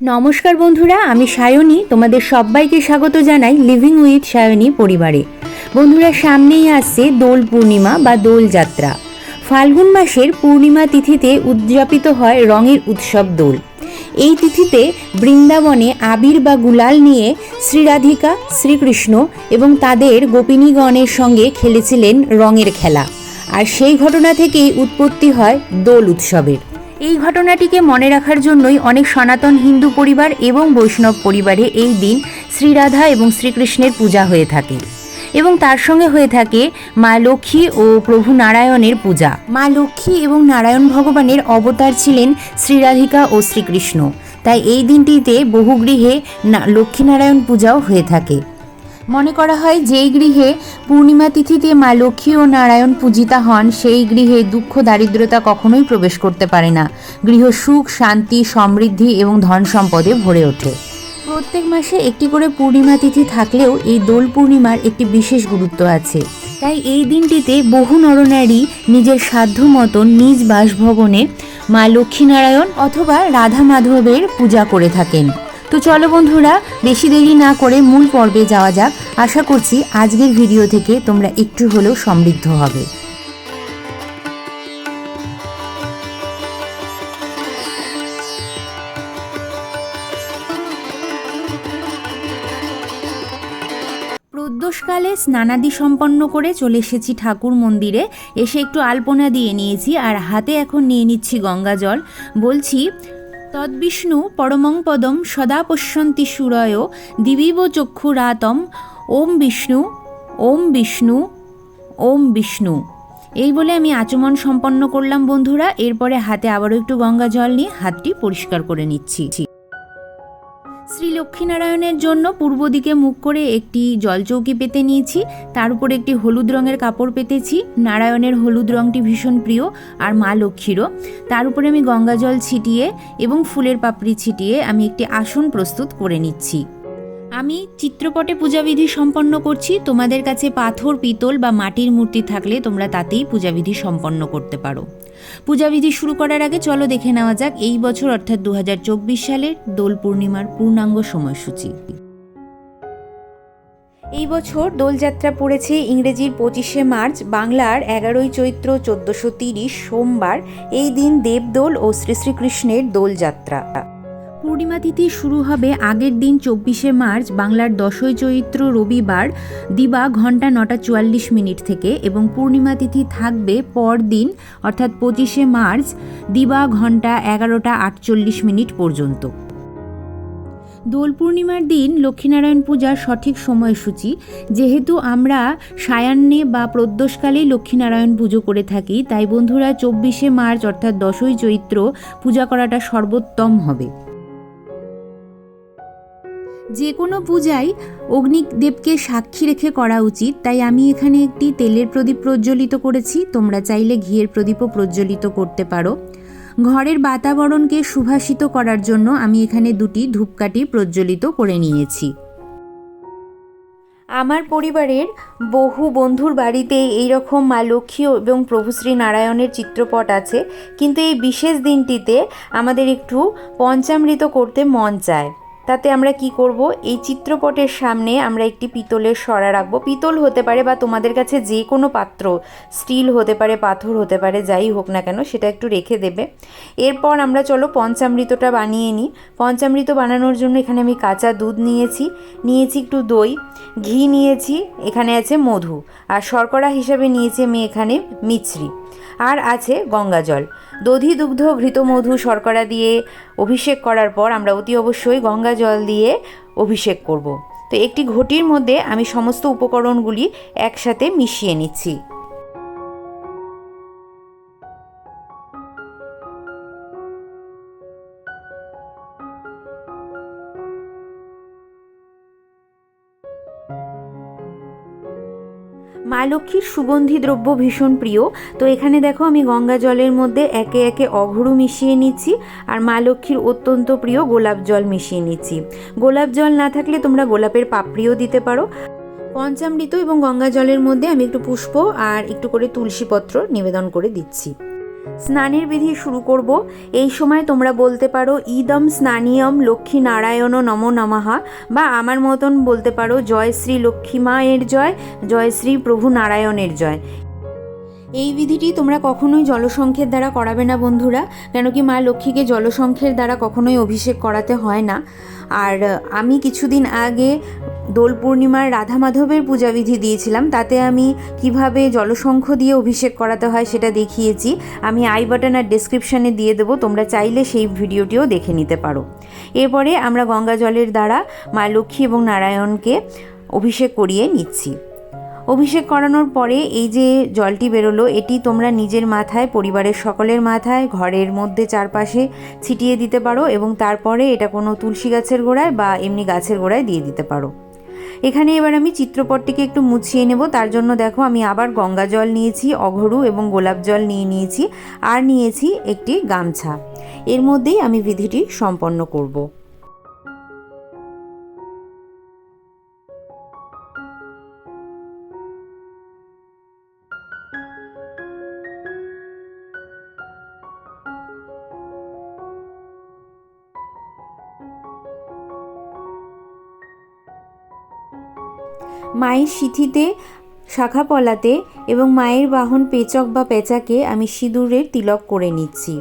নমস্কার বন্ধুরা, আমি সায়নী। তোমাদের সবাইকে স্বাগত জানাই লিভিং উইথ সায়নী পরিবারে। বন্ধুরা, সামনেই আসছে দোল পূর্ণিমা বা দোল যাত্রা। ফাল্গুন মাসের পূর্ণিমা তিথিতে উদযাপিত হয় রঙের উৎসব দোল। এই তিথিতে বৃন্দাবনে আবির বা গুলাল নিয়ে শ্রীরাধিকা শ্রীকৃষ্ণ এবং তাদের গোপিনীগণের সঙ্গে খেলেছিলেন রঙের খেলা। আর সেই ঘটনা থেকেই উৎপত্তি হয় দোল উৎসবের। এই ঘটনাটিকে মনে রাখার জন্যই অনেক সনাতন হিন্দু পরিবার এবং বৈষ্ণব পরিবারে এই দিন শ্রীরাধা এবং শ্রীকৃষ্ণের পূজা হয়ে থাকে এবং তার সঙ্গে হয়ে থাকে মা লক্ষ্মী ও প্রভু নারায়ণের পূজা। মা লক্ষ্মী এবং নারায়ণ ভগবানের অবতার ছিলেন শ্রীরাধিকা ও শ্রীকৃষ্ণ। তাই এই দিনটিতে বহু গৃহে লক্ষ্মীনারায়ণ পূজাও হয়ে থাকে। মনে করা হয় যেই গৃহে পূর্ণিমা তিথিতে মা লক্ষ্মী ও নারায়ণ পূজিতা হন, সেই গৃহে দুঃখ, দারিদ্রতা কখনোই প্রবেশ করতে পারে না। গৃহ সুখ, শান্তি, সমৃদ্ধি এবং ধন সম্পদে ভরে ওঠে। প্রত্যেক মাসে একটি করে পূর্ণিমা তিথি থাকলেও এই দোল পূর্ণিমার একটি বিশেষ গুরুত্ব আছে। তাই এই দিনটিতে বহু নরনারী নিজের সাধ্য মতন নিজ বাসভবনে মা লক্ষ্মীনারায়ণ অথবা রাধা মাধবের পূজা করে থাকেন। তো চলো বন্ধুরা, বেশি দেরি না করে মূল পর্বে যাওয়া যাক। আশা করছি আজকের ভিডিও থেকে তোমরা একটু হলেও সমৃদ্ধ হবে। প্রদোষকালে স্নানাদি সম্পন্ন করে চলে এসেছি ঠাকুর মন্দিরে। এসে একটু আলপনা দিয়ে নিয়েছি আর হাতে এখন নিয়ে নিচ্ছি গঙ্গা জল। বলছি তদ্বিষ্ণু পরমং পদম সদা পশ্যন্তি সুরয় দিবিব চক্ষুরাতম ওম বিষ্ণু ওম বিষ্ণু ওম বিষ্ণু। এই বলে আমি আচমন সম্পন্ন করলাম বন্ধুরা। এরপরে হাতে আবারও একটু গঙ্গা জল নিয়ে হাতটি পরিষ্কার করে নিচ্ছি। শ্রী লক্ষ্মীনারায়ণের জন্য পূর্ব দিকে মুখ করে একটি জলচৌকি পেতে নিয়েছি। তার উপর একটি হলুদ রঙের কাপড় পেতেছি। নারায়ণের হলুদ রঙটি ভীষণ প্রিয় আর মা লক্ষ্মীরও। তার উপরে আমি গঙ্গা জল ছিটিয়ে এবং ফুলের পাপড়ি ছিটিয়ে আমি একটি আসন প্রস্তুত করে নিচ্ছি। আমি চিত্রপটে পূজাবিধি সম্পন্ন করছি। তোমাদের কাছে পাথর, পিতল বা মাটির মূর্তি থাকলে তোমরা তাতেই পূজাবিধি সম্পন্ন করতে পারো। পূজাবিধি শুরু করার আগে চলো দেখে নেওয়া যাক এই বছর অর্থাৎ দু হাজার চব্বিশ সালের দোল পূর্ণিমার পূর্ণাঙ্গ সময়সূচি। এই বছর দোলযাত্রা পড়েছে ইংরেজির পঁচিশে মার্চ, বাংলার এগারোই চৈত্র চোদ্দোশো তিরিশ, সোমবার। এই দিন দেবদোল ও শ্রী শ্রীকৃষ্ণের দোলযাত্রা। পূর্ণিমা তিথি শুরু হবে আগের দিন চব্বিশে মার্চ, বাংলার দশই চৈত্র রবিবার, দিবা ঘণ্টা নটা চুয়াল্লিশ মিনিট থেকে এবং পূর্ণিমা তিথি থাকবে পরদিন, অর্থাৎ পঁচিশে মার্চ, দিবা ঘণ্টা এগারোটা আটচল্লিশ মিনিট পর্যন্ত। দোল পূর্ণিমার দিন লক্ষ্মীনারায়ণ পূজার সঠিক সময়সূচি, যেহেতু আমরা সায়ান্নে বা প্রদ্যোষকালেই লক্ষ্মীনারায়ণ পুজো করে থাকি, তাই বন্ধুরা চব্বিশে মার্চ, অর্থাৎ দশই চৈত্র, পূজা করাটা সর্বোত্তম হবে। যে কোনো পূজাই অগ্নিদেবকে সাক্ষী রেখে করা উচিত। তাই আমি এখানে একটি তেলের প্রদীপ প্রজ্বলিত করেছি। তোমরা চাইলে ঘিয়ের প্রদীপও প্রজ্বলিত করতে পারো। ঘরের বাতাবরণকে সুভাষিত করার জন্য আমি এখানে দুটি ধূপকাঠি প্রজ্বলিত করে নিয়েছি। আমার পরিবারের বহু বন্ধুর বাড়িতে এই রকম মা লক্ষ্মী এবং প্রভু শ্রী নারায়ণের চিত্রপট আছে। কিন্তু এই বিশেষ দিনটিতে আমাদের একটু পঞ্চামৃত করতে মন চায়। তাতে আমরা কি করব? এই চিত্রপটের সামনে আমরা একটি পিতলের সরা রাখব। পিতল হতে পারে বা তোমাদের কাছে যে কোনো পাত্র, স্টিল হতে পারে, পাথর হতে পারে, যাই হোক না কেন, সেটা একটু রেখে দেবে। এরপর আমরা চলো পঞ্চামৃতটা বানিয়ে নিই। পঞ্চামৃত বানানোর জন্য এখানে আমি কাঁচা দুধ নিয়েছি। নিয়েছি একটু দই, ঘি নিয়েছি, এখানে আছে মধু। আর শর্করা হিসাবে নিয়েছি আমি এখানে মিছরি। আর আছে গঙ্গা জল। দধি দুগ্ধ, ঘৃত মধু, শর্করা দিয়ে অভিষেক করার পর আমরা অতি অবশ্যই গঙ্গা জল দিয়ে অভিষেক করব। তো একটি ঘটির মধ্যে আমি সমস্ত উপকরণগুলি একসাথে মিশিয়ে নিচ্ছি মা লক্ষ্মীর সুগন্ধি দ্রব্য ভীষণ প্রিয়। তো এখানে দেখো আমি গঙ্গা জলের মধ্যে একে একে অঘরু মিশিয়ে নিচ্ছি আর মা লক্ষ্মীর অত্যন্ত প্রিয় গোলাপ জল মিশিয়ে নিচ্ছি। গোলাপ জল না থাকলে তোমরা গোলাপের পাপড়িও দিতে পারো। পঞ্চামৃত এবং গঙ্গা জলের মধ্যে আমি একটু পুষ্প আর একটু করে তুলসী পত্র নিবেদন করে দিচ্ছি। স্নানের বিধি শুরু করব। এই সময় তোমরা বলতে পারো, ইদম স্নানিয়ম লক্ষ্মী নারায়ণ নম নমহা বা আমার মতন বলতে পারো, জয় শ্রী লক্ষ্মী মায়ের জয় জয় শ্রী প্রভু নারায়ণের জয় এই বিধিটি তোমরা কখনোই জলসংখ্যের দ্বারা করাবে না বন্ধুরা কেন কি মা লক্ষ্মীকে জলসংখ্যের দ্বারা কখনোই অভিষেক করাতে হয় না। আর আমি কিছুদিন আগে দোল পূর্ণিমার রাধা মাধবের পূজাবিধি দিয়েছিলাম, তাতে আমি কীভাবে জলশঙ্খ দিয়ে অভিষেক করাতে হয় সেটা দেখিয়েছি। আমি আই বাটন আর ডিসক্রিপশানে দিয়ে দেবো, তোমরা চাইলে সেই ভিডিওটিও দেখে নিতে পারো। এরপরে আমরা গঙ্গা জলের দ্বারা মা লক্ষ্মী এবং নারায়ণকে অভিষেক করিয়ে নিচ্ছি। অভিষেক করানোর পরে এই যে জলটি বেরোলো, এটি তোমরা নিজের মাথায়, পরিবারের সকলের মাথায়, ঘরের মধ্যে চারপাশে ছিটিয়ে দিতে পারো এবং তারপরে এটা কোনো তুলসী গাছের গোড়ায় বা এমনি গাছের গোড়ায় দিয়ে দিতে পারো। এখানে এবার আমি চিত্রপটটিকে একটু মুছিয়ে নেব। তার জন্য দেখো, আমি আবার গঙ্গা জল নিয়েছি, অঘরু এবং গোলাপ জল নিয়ে নিয়েছি, আর নিয়েছি একটি গামছা। এর মধ্যেই আমি বিধিটি সম্পন্ন করব। মায়ের সিথিতে শাখা পলাতে এবং মায়ের বাহন পেচক বা পেঁচাকে আমি সিঁদুরের তিলক করে নিচ্ছি।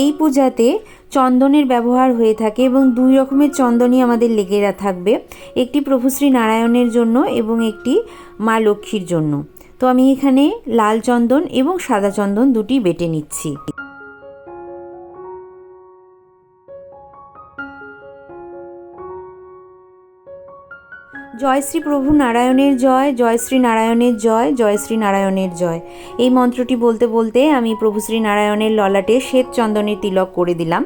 এই পূজাতে চন্দনের ব্যবহার হয়ে থাকে এবং দুই রকমের চন্দনই আমাদের লেগে থাকবে, একটি প্রভু শ্রী নারায়ণের জন্য এবং একটি মা লক্ষ্মীর জন্য। তো আমি এখানে লাল চন্দন এবং সাদা চন্দন দুটি বেটে নিচ্ছি। জয় শ্রী প্রভু নারায়ণের জয় জয় শ্রী নারায়ণের জয় জয় শ্রী নারায়ণের জয়। এই মন্ত্রটি বলতে বলতে আমি প্রভু শ্রী নারায়ণের ললাটে শ্বেত চন্দনের তিলক করে দিলাম।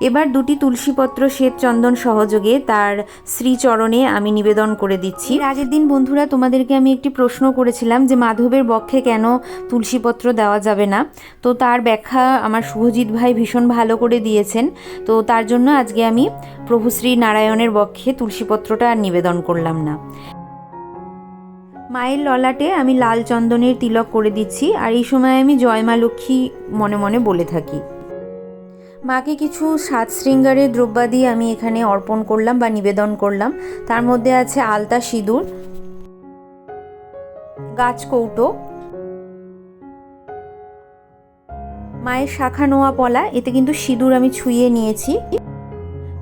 এবার দুটি তুলসীপত্র শ্বেত চন্দন সহযোগে তার শ্রীচরণে আমি নিবেদন করে দিচ্ছি। আগের দিন বন্ধুরা তোমাদেরকে আমি একটি প্রশ্ন করেছিলাম যে মাধবের বক্ষে কেন তুলসীপত্র দেওয়া যাবে না? তো তার ব্যাখ্যা আমার শুভজিৎ ভাই ভীষণ ভালো করে দিয়েছেন। তো তার জন্য আজকে আমি প্রভু শ্রী নারায়ণের বক্ষে তুলসীপত্রটা আর নিবেদন করলাম না। মায়ের ললাটে আমি লাল চন্দনের তিলক করে দিচ্ছি। আর এই সময় আমি জয় মা লক্ষ্মী মনে মনে বলে থাকি। মাকে কিছু সাত শৃঙ্গারের দ্রব্যাদি আমি এখানে অর্পণ করলাম বা নিবেদন করলাম। তার মধ্যে আছে আলতা সিঁদুর, গাছ কৌটো, মায়ের শাখা নোয়া পলা, এতে কিন্তু সিঁদুর আমি ছুঁয়ে নিয়েছি।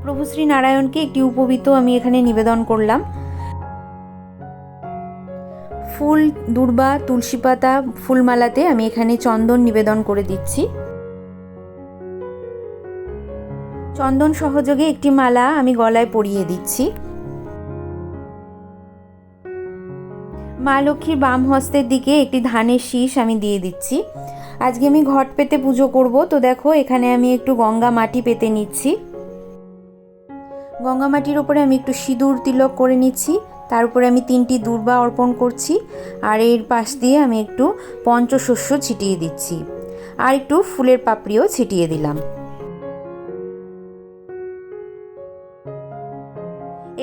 প্রভু শ্রী নারায়ণকে একটি উপবিত আমি এখানে নিবেদন করলাম। ফুল, দুর্বা, তুলসী পাতা, ফুলমালাতে আমি এখানে চন্দন নিবেদন করে দিচ্ছি। চন্দন সহযোগে একটি মালা আমি গলায় পরিয়ে দিচ্ছি। মা লক্ষ্মীর বাম হস্তের দিকে একটি ধানের শীষ আমি দিয়ে দিচ্ছি। আজকে আমি ঘট পেতে পুজো করব, তো দেখো এখানে আমি একটু গঙ্গা মাটি পেতে নিচ্ছি। গঙ্গা মাটির ওপরে আমি একটু সিঁদুর তিলক করে নিচ্ছি, তার উপরে আমি তিনটি দুর্বা অর্পণ করছি, আর এর পাশ দিয়ে আমি একটু পঞ্চশস্য ছিটিয়ে দিচ্ছি। আর একটু ফুলের পাপড়িও ছিটিয়ে দিলাম।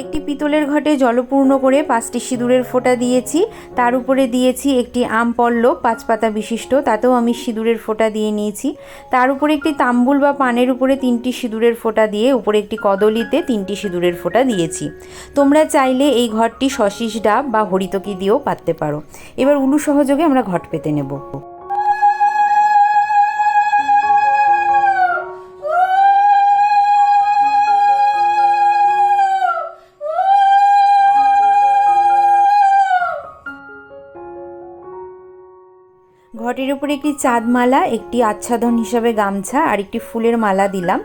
একটি পিতলের ঘটে জলপূর্ণ করে পাঁচটি সিঁদুরের ফোঁটা দিয়েছি। তার উপরে দিয়েছি একটি আম পল্লব পাঁচ পাতা বিশিষ্ট, তাতেও আমি সিঁদুরের ফোঁটা দিয়ে নিয়েছি। তার উপরে একটি তাম্বুল বা পানের উপরে তিনটি সিঁদুরের ফোঁটা দিয়ে, উপরে একটি কদলিতে তিনটি সিঁদুরের ফোঁটা দিয়েছি। তোমরা চাইলে এই ঘরটি শশিস ডাব বা হরিতকি দিয়েও পাততে পারো। এবার উলু সহযোগে আমরা ঘট পেতে নেব। ঘটের উপরে একটি চাঁদ মালা একটি আচ্ছাদন হিসাবে গামছা আর একটি ফুলের মালা দিলাম।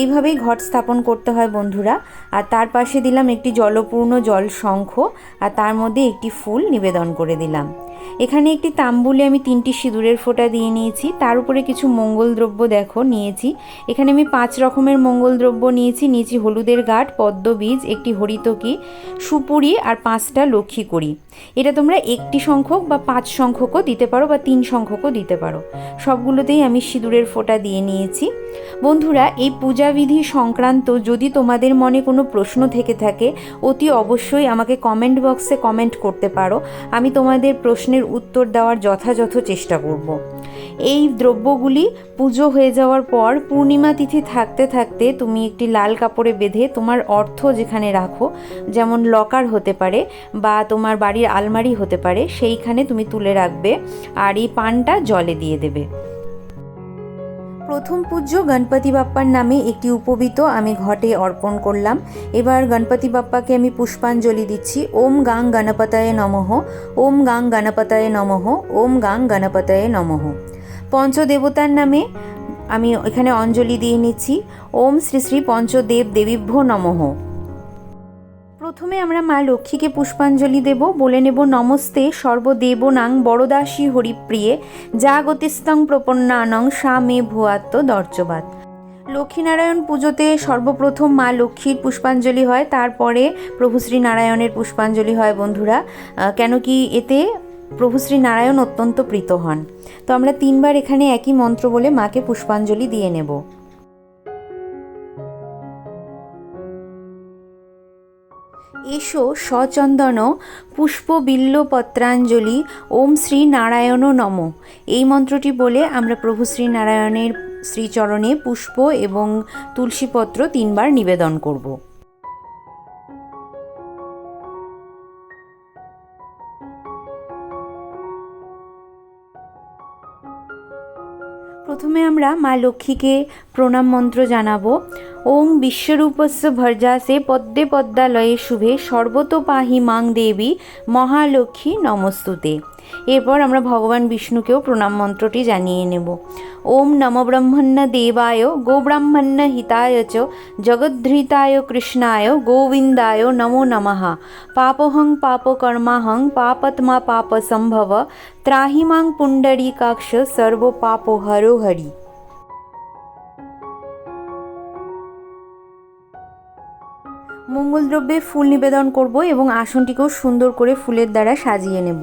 এইভাবেই ঘট স্থাপন করতে হয় বন্ধুরা। আর তার পাশে দিলাম একটি জলপূর্ণ জল শঙ্খ আর তার মধ্যে একটি ফুল নিবেদন করে দিলাম। এখানে একটি তাম্বুলে আমি তিনটি সিঁদুরের ফোঁটা দিয়ে নিয়েছি। তার উপরে কিছু মঙ্গল দ্রব্য দেখো, নিয়েছি। এখানে আমি পাঁচ রকমের মঙ্গল দ্রব্য নিয়েছি। নিয়েছি হলুদের গাঠ পদ্ম বীজ, একটি হরিতকি, সুপুরি আর পাঁচটা লক্ষ্মী করি এটা তোমরা একটি সংখ্যক বা পাঁচ সংখ্যকও দিতে পারো বা তিন সংখ্যকও দিতে পারো। সবগুলোতেই আমি সিঁদুরের ফোঁটা দিয়ে নিয়েছি। বন্ধুরা, এই পূজাবিধি সংক্রান্ত যদি তোমাদের মনে কোনো প্রশ্ন থেকে থাকে, অতি অবশ্যই আমাকে কমেন্ট বক্সে কমেন্ট করতে পারো। আমি তোমাদের প্রশ্ন প্রশ্নের উত্তর দেওয়ার যথাযথ চেষ্টা করব। এই দ্রব্যগুলি পুজো হয়ে যাওয়ার পর পূর্ণিমা তিথি থাকতে থাকতে তুমি একটি লাল কাপড়ে বেঁধে তোমার অর্থ যেখানে রাখো, যেমন লকার হতে পারে বা তোমার বাড়ির আলমারি হতে পারে, সেইখানে তুমি তুলে রাখবে আর এই পানটা জলে দিয়ে দেবে। প্রথম পূজ্য গণপতি বাপ্পার নামে একটি উপবিত আমি ঘটে অর্পণ করলাম। এবার গণপতি বাপ্পাকে আমি পুষ্পাঞ্জলি দিচ্ছি। ওম গাং গণপতায় নমঃ। ওম গাং গণপতায় নমঃ। ওম গাং গণপতায় নমঃ। পঞ্চদেবতার নামে আমি এখানে অঞ্জলি দিয়ে নিচ্ছি। ওম শ্রী শ্রী পঞ্চদেব দেবীভ্য নমঃ। প্রথমে আমরা মা লক্ষ্মীকে পুষ্পাঞ্জলি দেব, বলে নেব, নমস্তে, সর্বদেবনাং বড়দাসী হরিপ্রিয়ে জাগতিস্তং প্রপন্নানং সা মে ভুয়াত্ম দর্চবাদ লক্ষ্মীনারায়ণ পুজোতে সর্বপ্রথম মা লক্ষ্মীর পুষ্পাঞ্জলি হয়, তারপরে প্রভু শ্রী নারায়ণের পুষ্পাঞ্জলি হয়, বন্ধুরা। কেন কি এতে প্রভু শ্রী নারায়ণ অত্যন্ত প্রীত হন। তো আমরা তিনবার এখানে একই মন্ত্র বলে মাকে পুষ্পাঞ্জলি দিয়ে নেব। এসো সচন্দন পুষ্প বিল্ল পত্রাঞ্জলি ওম শ্রী নারায়ণ নম। এই মন্ত্রটি বলে আমরা প্রভু শ্রী নারায়ণের শ্রীচরণে পুষ্প এবং তুলসীপত্র তিনবার নিবেদন করব। আমরা মা লক্ষ্মীকে প্রণাম মন্ত্র জানাব। ওং বিশ্বরূপস্য ভর্জাসে পদ্মে পদ্মালয়ে শুভে সর্বত পাহি মাং দেবী মহালক্ষ্মী নমস্তুতে। এরপর আমরা ভগবান বিষ্ণুকেও প্রণাম মন্ত্রটি জানিয়ে নেব। ওম নম ব্রহ্মণ্য দেবায় গোব্রাহ্মণ্য হিতায় চ, জগদ্ধৃতায় কৃষ্ণায়, গোবিন্দায় নমো নমঃ। পাপহং পাপকর্মাহং, পাপত্মা পাপ সম্ভব ত্রাহি মাং পুণ্ডরীকাক্ষ সর্ব পাপ হরো হরি। মঙ্গলদ্রব্যে ফুল নিবেদন করব এবং আসনটিকেও সুন্দর করে ফুলের দ্বারা সাজিয়ে নেব।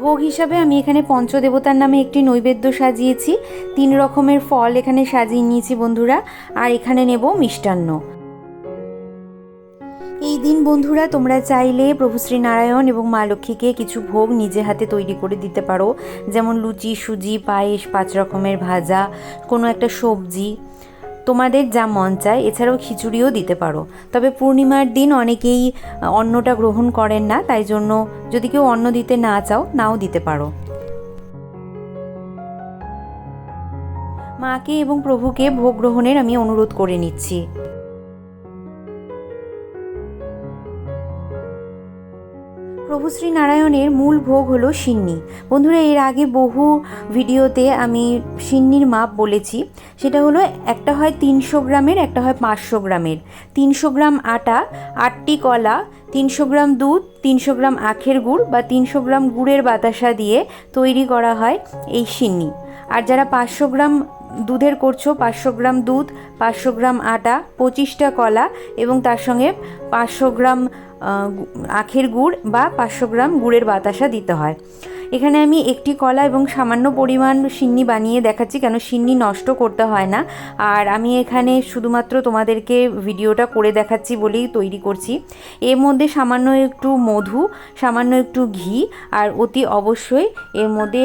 ভোগ হিসাবে আমি এখানে পঞ্চদেবতার নামে একটি নৈবেদ্য সাজিয়েছি। তিন রকমের ফল এখানে সাজিয়ে নিয়েছি বন্ধুরা, আর এখানে নেব মিষ্টান্ন। এই দিন বন্ধুরা, তোমরা চাইলে প্রভু শ্রী নারায়ণ এবং মা লক্ষ্মীকে কিছু ভোগ নিজে হাতে তৈরি করে দিতে পারো। যেমন লুচি, সুজি, পায়েস, পাঁচ রকমের ভাজা, কোনো একটা সবজি। তোমাদের যা মন চায়, এছাড়াও খিচুড়িও দিতে পারো। তবে পূর্ণিমার দিন অনেকেই অন্নটা গ্রহণ করেন না, তাই জন্য যদি কেউ অন্ন দিতে না চাও, নাও দিতে পারো। মাকে এবং প্রভুকে ভোগ গ্রহণের আমি অনুরোধ করে নিচ্ছি। প্রভু শ্রী নারায়ণের মূল ভোগ হলো সিন্নি। বন্ধুরা, এর আগে বহু ভিডিওতে আমি সিন্নির মাপ বলেছি। সেটা হলো একটা হয় তিনশো গ্রামের, একটা হয় পাঁচশো গ্রামের। তিনশো গ্রাম আটা, আটটি কলা, তিনশো গ্রাম দুধ, তিনশো গ্রাম আখের গুড় বা তিনশো গ্রাম গুড়ের বাতাসা দিয়ে তৈরি করা হয় এই সিন্নি। আর যারা পাঁচশো গ্রাম দুধের করছ, পাঁচশো গ্রাম দুধ, পাঁচশো গ্রাম আটা, পঁচিশটা কলা এবং তার সঙ্গে পাঁচশো গ্রাম আখের গুড় বা পাঁচশো গ্রাম গুড়ের বাতাসা দিতে হয়। এখানে আমি একটি কলা এবং সামান্য পরিমাণ সিন্নি বানিয়ে দেখাচ্ছি, কেন সিন্নি নষ্ট করতে হয় না। আর আমি এখানে শুধুমাত্র তোমাদেরকে ভিডিওটা করে দেখাচ্ছি বলেই তৈরি করছি। এর মধ্যে সামান্য একটু মধু, সামান্য একটু ঘি, আর অতি অবশ্যই এর মধ্যে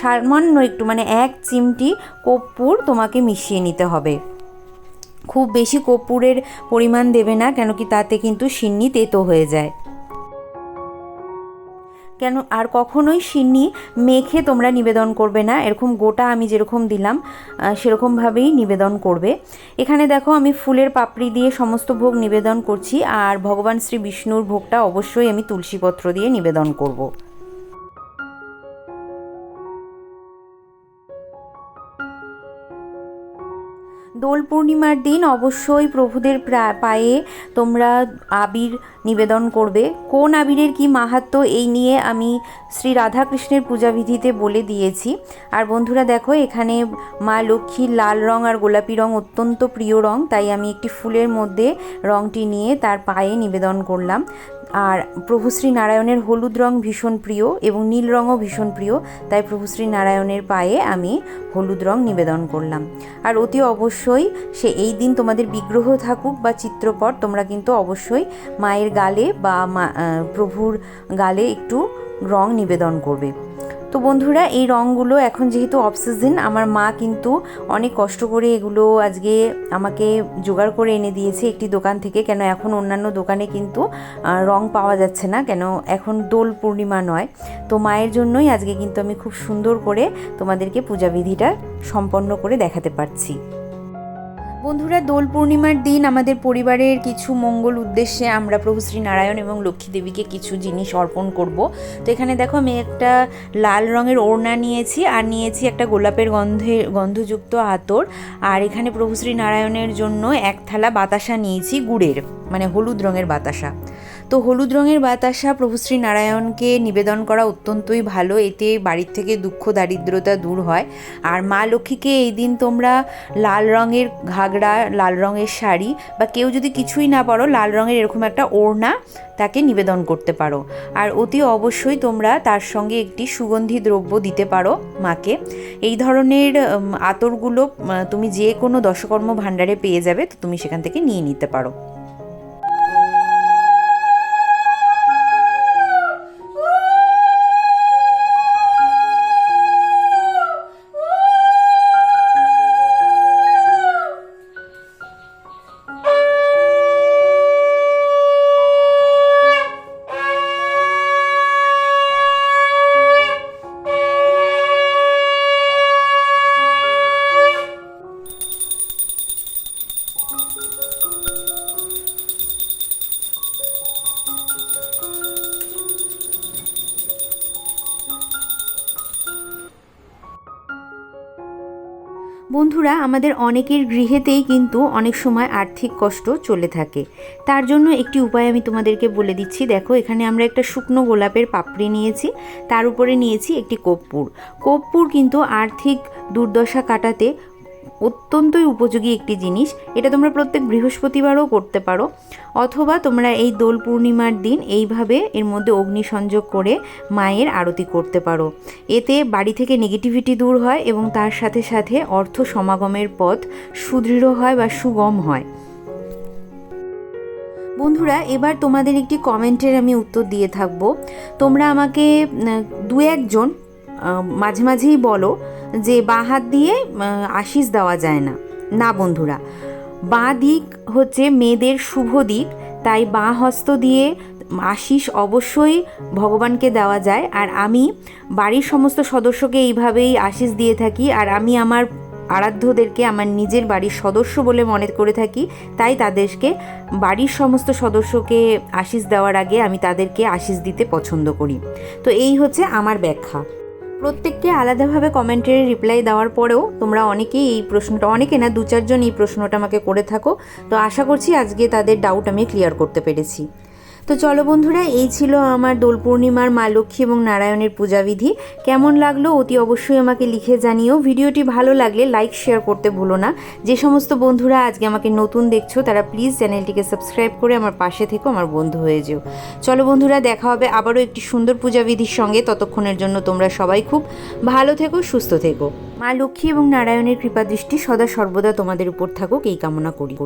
সামান্য একটু মানে এক চিমটি কর্পূর তোমাকে মিশিয়ে নিতে হবে। খুব বেশি কর্পূরের পরিমাণ দেবে না, কেন কি তাতে কিন্তু সিন্নি তেতো হয়ে যায় কেন আর কখনোই সিন্নি মেখে তোমরা নিবেদন করবে না, এরকম গোটা আমি যেরকম দিলাম সেরকমভাবেই নিবেদন করবে এখানে দেখো আমি ফুলের পাপড়ি দিয়ে সমস্ত ভোগ নিবেদন করছি, আর ভগবান শ্রী বিষ্ণুর ভোগটা অবশ্যই আমি তুলসীপত্র দিয়ে নিবেদন করব। দোল পূর্ণিমার দিন অবশ্যই প্রভুদের প্রা- পায়ে তোমরা আবির নিবেদন করবে। কোন আবিরের কি মাহাত্ম্য এই নিয়ে আমি শ্রী রাধাকৃষ্ণের পূজাবিধিতে বলে দিয়েছি। আর বন্ধুরা দেখো, এখানে মা লক্ষ্মীর লাল রং আর গোলাপি রং অত্যন্ত প্রিয় রং, তাই আমি একটি ফুলের মধ্যে রংটি নিয়ে তার পায়ে নিবেদন করলাম। আর প্রভু শ্রী নারায়ণের হলুদ রং ভীষণ প্রিয় এবং নীল রঙও ভীষণ প্রিয়, তাই প্রভু শ্রী নারায়ণের পায়ে আমি হলুদ রং নিবেদন করলাম। আর অতি অবশ্যই সে এই দিন তোমাদের বিগ্রহ থাকুক বা চিত্রপট, তোমরা কিন্তু অবশ্যই মায়ের গালে বা প্রভুর গালে একটু রং নিবেদন করবে। তো বন্ধুরা, এই রঙগুলো এখন যেহেতু অফ সিজন আমার মা কিন্তু অনেক কষ্ট করে এগুলো আজকে আমাকে জোগাড় করে এনে দিয়েছে একটি দোকান থেকে। কেন এখন অন্যান্য দোকানে কিন্তু রং পাওয়া যাচ্ছে না। কেন এখন দোল পূর্ণিমা নয়। তো মায়ের জন্যই আজকে কিন্তু আমি খুব সুন্দর করে তোমাদেরকে পূজা বিধিটা সম্পন্ন করে দেখাতে পারছি। বন্ধুরা, দোল পূর্ণিমার দিন আমাদের পরিবারের কিছু মঙ্গল উদ্দেশ্যে আমরা প্রভু শ্রী নারায়ণ এবং লক্ষ্মী দেবীকে কিছু জিনিস অর্পণ করব। তো এখানে দেখো, আমি একটা লাল রঙের ওড়না নিয়েছি আর নিয়েছি একটা গোলাপের গন্ধে, গন্ধযুক্ত আতর। আর এখানে প্রভু শ্রী নারায়ণের জন্য এক থালা বাতাসা নিয়েছি, গুড়ের মানে হলুদ রঙের বাতাসা। তো হলুদ রঙের বাতাসা প্রভু শ্রী নারায়ণকে নিবেদন করা অত্যন্তই ভালো। এতে বাড়ির থেকে দুঃখ, দারিদ্রতা দূর হয়। আর মা লক্ষ্মীকে এই দিন তোমরা লাল রঙের ঘাগড়া লাল রঙের শাড়ি বা কেউ যদি কিছুই না পারো, লাল রঙের এরকম একটা ওড়না তাকে নিবেদন করতে পারো। আর অতি অবশ্যই তোমরা তার সঙ্গে একটি সুগন্ধি দ্রব্য দিতে পারো মাকে। এই ধরনের আতরগুলো তুমি যে কোনো দশকর্ম ভাণ্ডারে পেয়ে যাবে, তো তুমি সেখান থেকে নিয়ে নিতে পারো। বন্ধুরা, আমাদের অনেকের গৃহেতেই কিন্তু অনেক সময় আর্থিক কষ্ট চলে থাকে। তার জন্য একটি উপায় আমি তোমাদেরকে বলে দিচ্ছি। দেখো, এখানে আমরা একটা শুকনো গোলাপের পাপড়ি নিয়েছি। তার উপরে নিয়েছি একটি কর্পূর। কর্পূর কিন্তু আর্থিক দুর্দশা কাটাতে অত্যন্তই উপযোগী একটি জিনিস। এটা তোমরা প্রত্যেক বৃহস্পতিবারও করতে পারো। অথবা তোমরা এই দোল পূর্ণিমার দিন এইভাবে এর মধ্যে অগ্নি সংযোগ করে মায়ের আরতি করতে পারো। এতে বাড়ি থেকে নেগেটিভিটি দূর হয় এবং তার সাথে সাথে অর্থ সমাগমের পথ সুদৃঢ় হয় বা সুগম হয়। বন্ধুরা, এবার তোমাদের একটি কমেন্টের আমি উত্তর দিয়ে থাকব। তোমরা আমাকে দু একজন মাঝে মাঝেই বলো যে বাঁ হাত দিয়ে আশিস দেওয়া যায় না। না, বন্ধুরা, বাঁ দিক হচ্ছে মেয়েদের শুভ দিক, তাই বাঁ হস্ত দিয়ে আশিস অবশ্যই ভগবানকে দেওয়া যায়। আর আমি বাড়ির সমস্ত সদস্যকে এইভাবেই আশিস দিয়ে থাকি। আর আমি আমার আরাধ্যদেরকে, আমার নিজের বাড়ির সদস্য বলে মনে করে থাকি। তাই তাদেরকে, বাড়ির সমস্ত সদস্যকে আশিস দেওয়ার আগে আমি তাদেরকে আশিস দিতে পছন্দ করি। তো এই হচ্ছে আমার ব্যাখ্যা। প্রত্যেককে আলাদাভাবে কমেন্টের রিপ্লাই দেওয়ার পরেও তোমরা অনেকেই এই প্রশ্নটা, অনেকে না, দু চারজন এই প্রশ্নটা আমাকে করে থাকো। তো আশা করছি আজকে তাদের ডাউট আমি ক্লিয়ার করতে পেরেছি। তো চলো বন্ধুরা, এই ছিল আমার দোল পূর্ণিমার মা লক্ষ্মী এবং নারায়ণের পূজাবিধি। কেমন লাগল অতি অবশ্যই আমাকে লিখে জানিও। ভিডিওটি ভালো লাগলে লাইক শেয়ার করতে ভুলো না। যে সমস্ত বন্ধুরা আজকে আমাকে নতুন দেখছ, তারা প্লিজ চ্যানেলটিকে সাবস্ক্রাইব করে আমার পাশে থেকো, আমার বন্ধু হয়ে যেও। চলো বন্ধুরা, দেখা হবে আবারও একটি সুন্দর পূজাবিধির সঙ্গে। ততক্ষণের জন্য তোমরা সবাই খুব ভালো থেকো, সুস্থ থেকো। মা লক্ষ্মী এবং নারায়ণের কৃপা দৃষ্টি সদা সর্বদা তোমাদের উপর থাকুক, এই কামনা করি।